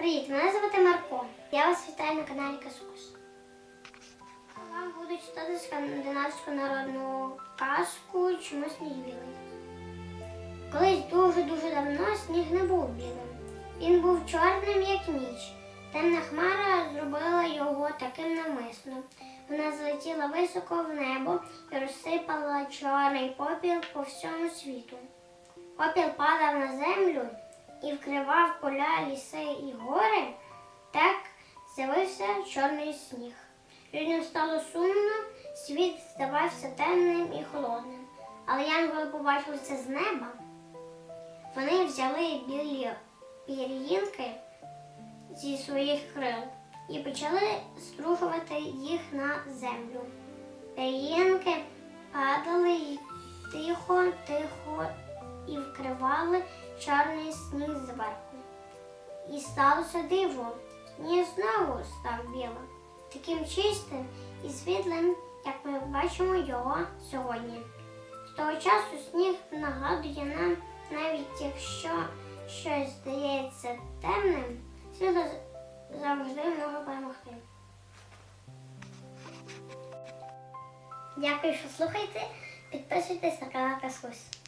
Привіт, мене звати Марко. Я вас вітаю на каналі Казкус. Вам буду читати скандинавську народну казку Чому сніг білий. Колись дуже-дуже давно сніг не був білим. Він був чорним, як ніч. Темна хмара зробила його таким намисно. Вона злетіла високо в небо і розсипала чорний попіл по всьому світу. Попіл падав на землю і вкривав поля, ліси і гори, так з'явився чорний сніг. Людям стало сумно, світ здавався темним і холодним. Але янголи побачили це з неба. Вони взяли білі пір'їнки зі своїх крил і почали струшувати їх на землю. Пір'їнки падали і чорний сніг зверху. І сталося диво. Сніг знову став білим, таким чистим і світлим, як ми бачимо його сьогодні. З того часу сніг нагадує нам, навіть якщо щось здається темним, світло завжди може перемогти. Дякую, що слухаєте. Підписуйтесь на канал Каскус.